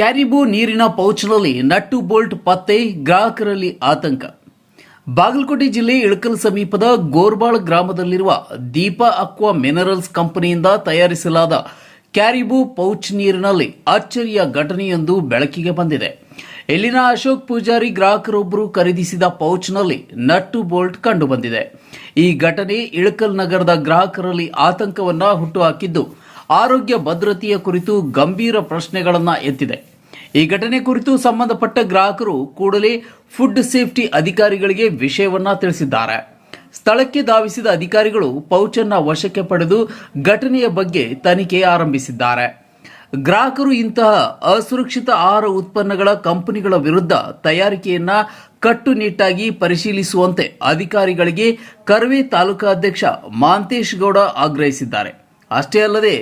ಕ್ಯಾರಿಬೋ ನೀರಿನ ಪೌಚ್ನಲ್ಲಿ nut bolt ಪತ್ತೆ, ಗ್ರಾಹಕರಲ್ಲಿ ಆತಂಕ. ಬಾಗಲಕೋಟೆ ಜಿಲ್ಲೆ ಇಳಕಲ್ ಸಮೀಪದ ಗೋರ್ಬಾಳ್ ಗ್ರಾಮದಲ್ಲಿರುವ ದೀಪ ಅಕ್ವಾ ಮಿನರಲ್ಸ್ ಕಂಪನಿಯಿಂದ ತಯಾರಿಸಲಾದ ಕ್ಯಾರಿಬು ಪೌಚ್ ನೀರಿನಲ್ಲಿ ಅಚ್ಚರಿಯ ಘಟನೆಯೊಂದು ಬೆಳಕಿಗೆ ಬಂದಿದೆ. ಇಲ್ಲಿನ ಅಶೋಕ್ ಪೂಜಾರಿ ಗ್ರಾಹಕರೊಬ್ಬರು ಖರೀದಿಸಿದ ಪೌಚ್ನಲ್ಲಿ ನಟ್ಟು ಬೋಲ್ಟ್ ಕಂಡುಬಂದಿದೆ. ಈ ಘಟನೆ ಇಳಕಲ್ ನಗರದ ಗ್ರಾಹಕರಲ್ಲಿ ಆತಂಕವನ್ನು ಹುಟ್ಟುಹಾಕಿದ್ದು ಆರೋಗ್ಯ ಭದ್ರತೆಯ ಕುರಿತು ಗಂಭೀರ ಪ್ರಶ್ನೆಗಳನ್ನು ಎತ್ತಿದೆ. ಈ ಘಟನೆ ಕುರಿತು ಸಂಬಂಧಪಟ್ಟ ಗ್ರಾಹಕರು ಕೂಡಲೇ ಫುಡ್ ಸೇಫ್ಟಿ ಅಧಿಕಾರಿಗಳಿಗೆ ವಿಷಯವನ್ನ ತಿಳಿಸಿದ್ದಾರೆ. ಸ್ಥಳಕ್ಕೆ ಧಾವಿಸಿದ ಅಧಿಕಾರಿಗಳು ಪೌಚನ್ನ ವಶಕ್ಕೆ ಪಡೆದು ಘಟನೆಯ ಬಗ್ಗೆ ತನಿಖೆ ಆರಂಭಿಸಿದ್ದಾರೆ. ಗ್ರಾಹಕರು ಇಂತಹ ಅಸುರಕ್ಷಿತ ಆಹಾರ ಉತ್ಪನ್ನಗಳ ಕಂಪನಿಗಳ ವಿರುದ್ಧ ತಯಾರಿಕೆಯನ್ನ ಕಟ್ಟುನಿಟ್ಟಾಗಿ ಪರಿಶೀಲಿಸುವಂತೆ ಅಧಿಕಾರಿಗಳಿಗೆ ಕರವೇ ತಾಲೂಕಾ ಅಧ್ಯಕ್ಷ ಮಾಂತೇಶ್ ಗೌಡ ಆಗ್ರಹಿಸಿದ್ದಾರೆ. ಅಷ್ಟೇ ಅಲ್ಲದೆ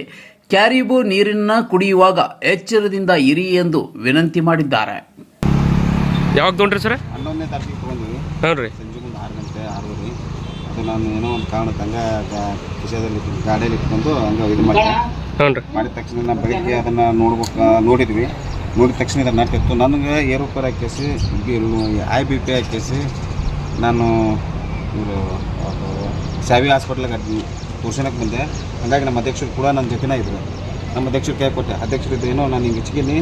ಕ್ಯಾರಿಬೋ ನೀರನ್ನು ಕುಡಿಯುವಾಗ ಎಚ್ಚರದಿಂದ ಇರಿ ಎಂದು ವಿನಂತಿ ಮಾಡಿದ್ದಾರೆ. ಯಾವಾಗ ತೊಗೊಂಡ್ರಿ ಸರ್? ಹನ್ನೊಂದನೇ ತಾರೀಕಿಗೆ ತೊಗೊಂಡ್ವಿ. ಹ್ಞೂ ರೀ. ಸಂಜೆ ಮುಂದೆ ಆರು ಗಂಟೆ ಆರೂವರೆ. ಅದು ನಾನು ಏನೋ ಒಂದು ಕಾರಣಕ್ಕೆ ಹಂಗೆ ಇಟ್ಟು- ಗಾಡಿಯಲ್ಲಿ ಇಟ್ಕೊಂಡು ಹಂಗೆ ಇದು ಮಾಡಿದೆ. ಹ್ಞೂ ರೀ. ಮಾಡಿದ ತಕ್ಷಣ ನಾನು ಬೆಳಿಗ್ಗೆ ಅದನ್ನು ನೋಡ್ಬೇಕು ನೋಡಿದ್ವಿ. ನೋಡಿದ ತಕ್ಷಣ ಇದನ್ನು ನಟ್ಟಿತ್ತು ನನಗೆ ಏರೋಪೇರ್ ಹಾಕಿಸಿ ಐ ಬಿ ಪಿ ಹಾಕಿಸಿ ನಾನು ಇವರು ಶಾವಿ ಹಾಸ್ಪಿಟ್ಲಿಗೆ ತೋರ್ಸೋಣಕ್ಕೆ ಬಂದೆ ಹಾಗಾಗಿ ನಮ್ಮ ಅಧ್ಯಕ್ಷರು ಕೂಡ ನನ್ನ ಜೊತೆನೇ ಇದ್ರು. ನಮ್ಮ ಅಧ್ಯಕ್ಷರು ಕೈ ಕೊಟ್ಟೆ. ಅಧ್ಯಕ್ಷರು ನಾನು ಹಿಂಗೆ ಹೆಚ್ಚಿಗೆನಿ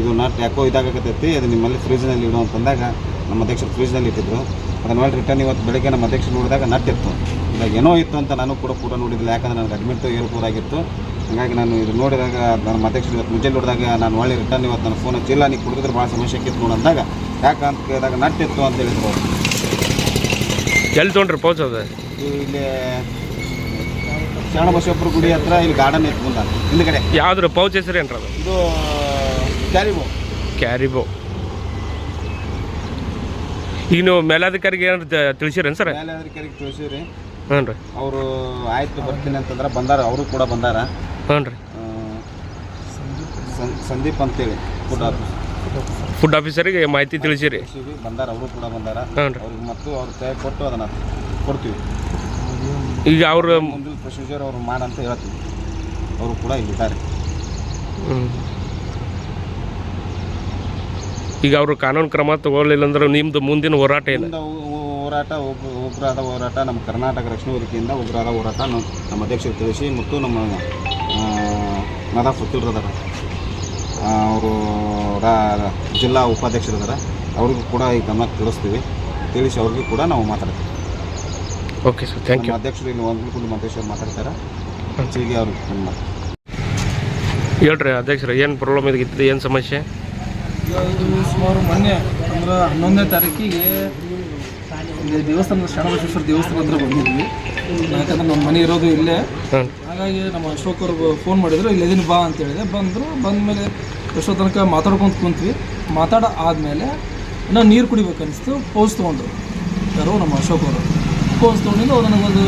ಇದು ನಾಟ್ ಯಾಕೋ ಇದಾಗತ್ತೈತಿ ಅದು ನಿಮ್ಮಲ್ಲಿ ಫ್ರಿಜ್ನಲ್ಲಿ ಅಂತ ಅಂತಂದಾಗ ನಮ್ಮ ಅಧ್ಯಕ್ಷರು ಫ್ರಿಜ್ನಲ್ಲಿ ಇಟ್ಟಿದ್ರು. ಅದನ್ನ ಮೇಲೆ ರಿಟರ್ನ್ ಇವತ್ತು ಬೆಳಗ್ಗೆ ನಮ್ಮ ಅಧ್ಯಕ್ಷರು ನೋಡಿದಾಗ ನಟ್ ಇತ್ತು. ಇದಾಗ ಏನೋ ಇತ್ತು ಅಂತ ನಾನು ಕೂಡ ಕೂಡ ನೋಡಿದ್ದಿಲ್ಲ ಯಾಕಂದ್ರೆ ನನಗೆ ಅಡ್ಮಿಟ್ ಆಗಿತ್ತು. ಹಾಗಾಗಿ ನಾನು ಇದು ನೋಡಿದಾಗ ನಮ್ಮ ಅಧ್ಯಕ್ಷರು ಇವತ್ತು ಮುಂಜಾನೆ ನೋಡಿದಾಗ ನಾನು ಒಳ್ಳೆ ರಿಟರ್ನ್ ಇವತ್ತು ನನ್ನ ಫೋನ್ ಹಚ್ಚಿಲ್ಲ ನೀವು ಕುಡಿದ್ರೆ ಭಾಳ ಸಮಸ್ಯೆ ಇತ್ತು ನೋಡಿ ಅಂದಾಗ ಯಾಕಂತ ಕೇಳಿದಾಗ ನಟ್ ಇತ್ತು ಅಂತ ಹೇಳಿದ್ರು. ಎಲ್ಲಿ ತೊಗೊಂಡ್ರಿ ಪೌಚ್ ಅದು? ಇಲ್ಲಿ ಶರಣಬಸವೇಶ್ವರ ಗುಡಿ ಹತ್ರ ಇಲ್ಲಿ ಗಾರ್ಡನ್ ಐತೆ ಮುಂದೆ. ಹಿಂದ್ಗಡೆ. ಯಾವ್ದ್ರ ಪೌಚ್ ಹೆಸರು ಏನ್ರ ಅದು? ಇದು ಕ್ಯಾರಿಬೋ. ಕ್ಯಾರಿಬೋ. ಈಗ ನೀವು ಮೇಲಾಧಿಕಾರಿಗೆ ಏನಾರು ತಿಳಿಸಿರೇನು ಸರ್? ಮೇಲಾಧಿಕಾರಿಗೆ ತಿಳಿಸಿರಿ. ಹ್ಞೂ ರೀ. ಅವರು ಆಯ್ತು ಬರ್ತೀನಿ ಅಂತಂದ್ರೆ ಬಂದಾರ ಅವರು ಕೂಡ ಬಂದಾರ. ಹ್ಞೂ ರೀ. ಸಂದೀಪ್ ಅಂತೇಳಿ ಫುಡ್ ಫುಡ್ ಆಫೀಸರಿಗೆ ಮಾಹಿತಿ ತಿಳಿಸಿರಿ. ಬಂದಾರ ಅವರು ಕೂಡ ಬಂದಾರ. ಹ್ಞೂ ರೀ. ಅವ್ರಿಗೆ ಮತ್ತು ಅವ್ರ ಕೈ ಕೊಟ್ಟು ಅದನ್ನು ಕೊಡ್ತೀವಿ. ಈಗ ಅವರು ಮುಂದಿನ ಪ್ರೊಸೀಜರ್ ಅವರು ಮಾಡಂತ ಹೇಳ್ತೀವಿ. ಅವರು ಕೂಡ ಇಲ್ಲಿದ್ದಾರೆ. ಹ್ಮ್. ಈಗ ಅವರು ಕಾನೂನು ಕ್ರಮ ತಗೊಳ್ಳಿಲ್ಲ ಅಂದ್ರೆ ನಿಮ್ದು ಮುಂದಿನ ಹೋರಾಟ ಏನು? ಮುಂದೆ ಹೋ- ಹೋ- ಹೋರಾಟ ಉಗ್ರ- ಉಗ್ರಾದ ಹೋರಾಟ ನಮ್ಮ ಕರ್ನಾಟಕ ರಕ್ಷಣಾ ವೇದಿಕೆಯಿಂದ ಉಗ್ರಾದ ಹೋರಾಟ ನಾವು ನಮ್ಮ ಅಧ್ಯಕ್ಷರು ತಿಳಿಸಿ ಮತ್ತು ನಮ್ಮ ನದ ಅದಾರ ಅವರು ಜಿಲ್ಲಾ ಉಪಾಧ್ಯಕ್ಷರಿದ್ದಾರೆ ಅವ್ರಿಗೂ ಕೂಡ ಈ ಗಮನ ತಿಳಿಸ್ತೀವಿ ತಿಳಿಸಿ ಅವ್ರಿಗೂ ಕೂಡ ನಾವು ಮಾತಾಡ್ತೀವಿ. ಓಕೆ ಸರ್ ಥ್ಯಾಂಕ್ ಯು ಅಧ್ಯಕ್ಷರು ಇಲ್ಲಿ ಒಂದು ಅಧ್ಯಕ್ಷರು ಮಾತಾಡ್ತಾರೆ? ಹೀಗೆ ಅವರು ಹೇಳ್ರಿ ಅಧ್ಯಕ್ಷರ ಏನು ಪ್ರಾಬ್ಲಮ್ ಇದಕ್ಕಿತ್ತು ಏನು ಸಮಸ್ಯೆ? ಇದು ಸುಮಾರು ಮೊನ್ನೆ ಅಂದ್ರೆ ಹನ್ನೊಂದನೇ ತಾರೀಕಿಗೆ ಇಲ್ಲಿ ದೇವಸ್ಥಾನದ ಶರಣಬಸವೇಶ್ವರ ದೇವಸ್ಥಾನ ಹತ್ರ ಬಂದಿದ್ವಿ. ಯಾಕಂದ್ರೆ ನಮ್ಮ ಮನೆ ಇರೋದು ಇಲ್ಲೇ. ಹಾಗಾಗಿ ನಮ್ಮ ಅಶೋಕ್ ಅವ್ರಿಗೆ ಫೋನ್ ಮಾಡಿದ್ರು ಇಲ್ಲಿ ಇದೀನಿ ಬಾ ಅಂತ ಹೇಳಿದೆ. ಬಂದರು ಬಂದಮೇಲೆ ಎಷ್ಟೋ ತನಕ ಮಾತಾಡ್ಕೊಂತ ಕುಂತ್ವಿ. ಮಾತಾಡ ಆದಮೇಲೆ ನಾವು ನೀರು ಕುಡಿಬೇಕು ಅನಿಸ್ತು ಪೋಸ್ ತೊಗೊಂಡ್ರು. ಯಾರು ನಮ್ಮ ಅಶೋಕ್ ಅವರು. ತೊಗೊಂಡಿದ್ದು ಅವ್ರು ನನಗೊಂದು,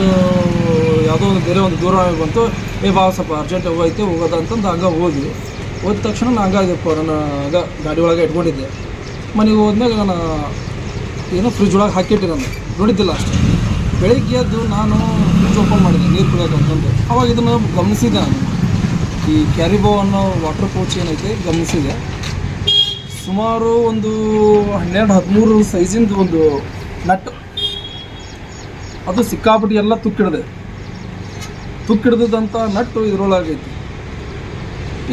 ಯಾವುದೋ ಒಂದು ಬೇರೆ ಒಂದು ದೂರ ಬಂತು. ಏ, ಬಾ, ಸ್ವಲ್ಪ ಅರ್ಜೆಂಟ್ ಹೋಗೈತೆ ಹೋಗೋದ ಅಂತಂದು ಹಂಗೆ ಹೋದ್ವಿ. ಹೋದ ತಕ್ಷಣ ನಾನು ಹಂಗಾಗಿ ನಾನು ಹಂಗ ಗಾಡಿ ಒಳಗೆ ಇಟ್ಕೊಂಡಿದ್ದೆ. ಮನೆಗೆ ಹೋದ್ಮೇಲೆ ನಾನು ಏನೋ ಫ್ರಿಜ್ ಒಳಗೆ ಹಾಕಿಟ್ಟೆ ನಾನು. ನೋಡಿದ್ದಿಲ್ಲ ಅಷ್ಟೇ. ಬೆಳಿಗ್ಗೆ ಎದ್ದು ನಾನು ಫ್ರಿಜ್ ಓಪನ್ ಮಾಡಿದೆ, ನೀರು ಕುಡಿಯೋದು ಅಂತಂದು. ಅವಾಗ ಇದನ್ನು ಗಮನಿಸಿದೆ ನಾನು. ಈ ಕ್ಯಾರಿಬೋ ಅನ್ನೋ ವಾಟರ್ ಪೌಚ್ ಏನೈತೆ ಗಮನಿಸಿದೆ ಸುಮಾರು ಒಂದು ಹನ್ನೆರಡು, ಹದಿಮೂರು ಸೈಜಿಂದು ಒಂದು ನಟ್ ಅದು ಸಿಕ್ಕಾಪಟ್ಟಿ ಎಲ್ಲ ತುಕ್ಕಿಡ್ದೆ. ತುಕ್ಕಿಡ್ದಂಥ ನಟ್ಟು ಇದ್ರೊಳಗೈತಿ.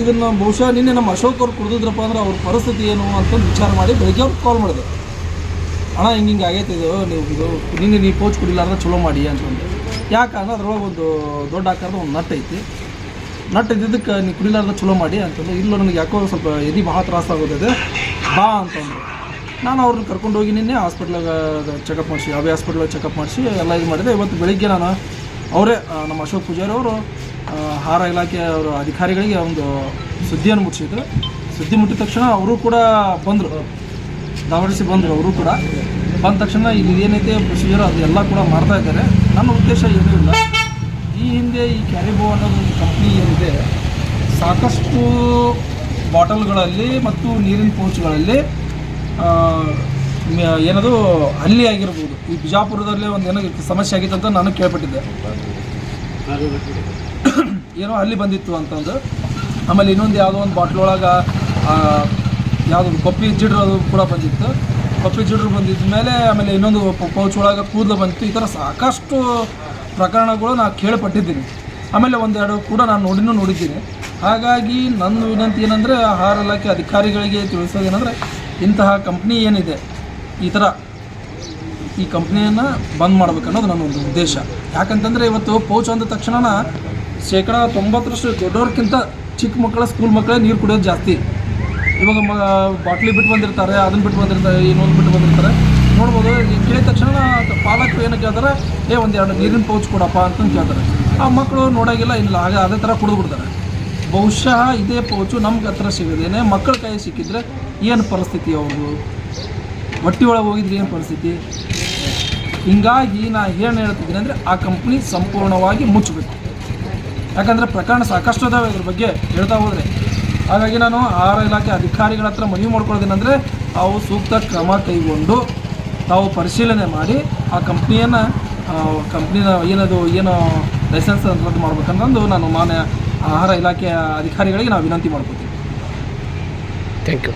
ಇದನ್ನು ಬಹುಶಃ ನಿನ್ನೆ ನಮ್ಮ ಅಶೋಕ್ ಅವ್ರು ಕುಡಿದಿದ್ರಪ್ಪ ಅಂದ್ರೆ ಅವ್ರ ಪರಿಸ್ಥಿತಿ ಏನು ಅಂತಂದು ವಿಚಾರ ಮಾಡಿ ಬೆಳಗ್ಗೆ ಅವ್ರು ಕಾಲ್ ಮಾಡಿದೆ ಅಣ್ಣ, ಹಿಂಗೆ ಹಿಂಗೆ ಆಗೈತೆ ಇದು, ನೀವು ಇದು, ನಿನ್ನೆ ನೀವು ಪೋಚ್ ಕುಡಿಲಾರ್ದ ಚಲೋ ಮಾಡಿ ಅಂತಂದು ಯಾಕಂದ್ರೆ ಅದ್ರೊಳಗೆ ಒಂದು ದೊಡ್ಡ ಆಕಾರದ ಒಂದು ನಟ್ ಐತಿ. ನಟ್ ಇದ್ದಿದ್ದಕ್ಕೆ ನೀವು ಕುಡಿಲಾರ್ದ ಚಲೋ ಮಾಡಿ ಅಂತಂದು ಇಲ್ಲ, ನನಗೆ ಯಾಕೋ ಸ್ವಲ್ಪ ಎದಿ ಭಾಳ ತ್ರಾಸ ಆಗೋದಿದೆ, ಬಾ ಅಂತಂದ್ರು ನಾನು ಅವ್ರನ್ನ ಕರ್ಕೊಂಡು ಹೋಗಿ ನಿನ್ನೆ ಹಾಸ್ಪಿಟ್ಲಾಗ ಚೆಕಪ್ ಮಾಡಿಸಿ, ಯಾವ್ಯಾವ ಹಾಸ್ಪಿಟ್ಲಾಗ ಚೆಕಪ್ ಮಾಡಿಸಿ, ಎಲ್ಲ ಇದು ಮಾಡಿದೆ. ಇವತ್ತು ಬೆಳಿಗ್ಗೆ ನಾನು ಅವರೇ ನಮ್ಮ ಅಶೋಕ್ ಪೂಜಾರಿ ಅವರು ಆಹಾರ ಇಲಾಖೆ ಅವರ ಅಧಿಕಾರಿಗಳಿಗೆ ಒಂದು ಸುದ್ದಿಯನ್ನು ಮುಟ್ಟಿಸಿದ್ರು. ಸುದ್ದಿ ಮುಟ್ಟಿದ ತಕ್ಷಣ ಅವರು ಕೂಡ ಬಂದರು. ದಾವಣಿಸಿ ಬಂದರು ಅವರು ಕೂಡ. ಬಂದ ತಕ್ಷಣ ಇಲ್ಲಿ ಏನೈತೆ ಪ್ರೊಸೀಜರ್ ಅದೆಲ್ಲ ಕೂಡ ಮಾಡ್ತಾ ಇದ್ದಾರೆ. ನನ್ನ ಉದ್ದೇಶ ಏನೂ ಇಲ್ಲ. ಈ ಹಿಂದೆ ಈ ಕ್ಯಾರಿಬೋ ಅನ್ನೋದು ಒಂದು ಕಂಪ್ನಿ ಏನಿದೆ, ಸಾಕಷ್ಟು ಬಾಟಲ್ಗಳಲ್ಲಿ ಮತ್ತು ನೀರಿನ ಪೌಚ್ಗಳಲ್ಲಿ ಏನದು ಅಲ್ಲಿ ಆಗಿರ್ಬೋದು. ಈ ಬಿಜಾಪುರದಲ್ಲೇ ಒಂದು ಏನೋ ಸಮಸ್ಯೆ ಆಗಿತ್ತು ಅಂತ ನಾನು ಕೇಳ್ಪಟ್ಟಿದ್ದೆ. ಏನೋ ಅಲ್ಲಿ ಬಂದಿತ್ತು ಅಂತಂದು. ಆಮೇಲೆ ಇನ್ನೊಂದು ಯಾವುದೋ ಒಂದು ಬಾಟ್ಲ್ ಒಳಗೆ ಯಾವುದು ಕೊಪ್ಪಿ ಅದು ಕೂಡ ಬಂದಿತ್ತು. ಕೊಪ್ಪಿ ಜಿಡ್ರು ಬಂದಿದ್ದ ಮೇಲೆ ಆಮೇಲೆ ಇನ್ನೊಂದು ಪೌಚ್ ಒಳಗೆ ಕೂದಲು ಬಂತು. ಈ ಥರ ಸಾಕಷ್ಟು ಪ್ರಕರಣಗಳು ನಾನು ಕೇಳ್ಪಟ್ಟಿದ್ದೀನಿ. ಆಮೇಲೆ ಒಂದೆರಡು ಕೂಡ ನಾನು ನೋಡಿನೂ ನೋಡಿದ್ದೀನಿ. ಹಾಗಾಗಿ ನನ್ನ ವಿನಂತಿ ಏನಂದರೆ, ಆಹಾರ ಇಲಾಖೆ ಅಧಿಕಾರಿಗಳಿಗೆ ತಿಳಿಸೋದೇನೆಂದರೆ ಇಂತಹ ಕಂಪ್ನಿ ಏನಿದೆ, ಈ ಥರ ಈ ಕಂಪ್ನಿಯನ್ನು ಬಂದ್ ಮಾಡಬೇಕು ಅನ್ನೋದು ನನ್ನ ಒಂದು ಉದ್ದೇಶ. ಯಾಕಂತಂದರೆ ಇವತ್ತು ಪೌಚ್ ಅಂದ ತಕ್ಷಣ ಶೇಕಡ ತೊಂಬತ್ತರಷ್ಟು ದೊಡ್ಡವ್ರಿಗಿಂತ ಚಿಕ್ಕ ಮಕ್ಕಳ ಸ್ಕೂಲ್ ಮಕ್ಕಳೇ ನೀರು ಕುಡಿಯೋದು ಜಾಸ್ತಿ. ಇವಾಗ ಮ, ಬಾಟ್ಲಿ ಬಿಟ್ಟು ಬಂದಿರ್ತಾರೆ ಅದನ್ನು ಬಿಟ್ಟು ಬಂದಿರ್ತಾರೆ, ಇನ್ನೊಂದು ಬಿಟ್ಟು ಬಂದಿರ್ತಾರೆ. ನೋಡ್ಬೋದು ಕೇಳಿದ ತಕ್ಷಣ ಪಾಲಕರು ಏನು ಕೇಳ್ತಾರೆ, ಏ ಎರಡು ನೀರಿನ ಪೌಚ್ ಕೊಡಪ್ಪ ಅಂತಂದು ಕೇಳ್ತಾರೆ. ಆ ಮಕ್ಕಳು ನೋಡೋಂಗಿಲ್ಲ, ಇಲ್ಲ ಹಾಗೆ ಅದೇ ಥರ ಕುಡಿದು ಬಿಡ್ತಾರೆ. ಬಹುಶಃ ಇದೇ ಪೌಚು ನಮ್ಗೆ ಹತ್ರ ಸಿಗೋದೇನೆ ಮಕ್ಕಳ ಕೈ ಸಿಕ್ಕಿದ್ರೆ ಏನು ಪರಿಸ್ಥಿತಿ ಅವ್ರದ್ದು ಹೊಟ್ಟಿ ಒಳಗೆ ಹೋಗಿದ್ರೆ ಏನು ಪರಿಸ್ಥಿತಿ? ಹಿಂಗಾಗಿ ನಾ ಏನು ಹೇಳ್ತಿದ್ದೀನಿ ಅಂದರೆ ಆ ಕಂಪ್ನಿ ಸಂಪೂರ್ಣವಾಗಿ ಮುಚ್ಚಬೇಕು ಯಾಕಂದರೆ ಪ್ರಕರಣ ಸಾಕಷ್ಟು ಅದಾವೆ ಇದ್ರ ಬಗ್ಗೆ ಹೇಳ್ತಾ ಹೋದರೆ. ಹಾಗಾಗಿ ನಾನು ಆಹಾರ ಇಲಾಖೆ ಅಧಿಕಾರಿಗಳ ಹತ್ರ ಮನವಿ ಮಾಡ್ಕೊಳ್ಳೋದೇನೆಂದರೆ ತಾವು ಸೂಕ್ತ ಕ್ರಮ ಕೈಗೊಂಡು ತಾವು ಪರಿಶೀಲನೆ ಮಾಡಿ ಆ ಕಂಪ್ನಿಯನ್ನು ಕಂಪ್ನಿನ ಏನದು, ಏನು ಲೈಸೆನ್ಸ್ ರದ್ದು ಮಾಡ್ಬೇಕಂತಂದು ನಾನು ಮಾನ್ಯ ಆಹಾರ ಇಲಾಖೆಯ ಅಧಿಕಾರಿಗಳಿಗೆ ನಾವು ವಿನಂತಿ ಮಾಡ್ಕೊತೀವಿ ಥ್ಯಾಂಕ್ ಯು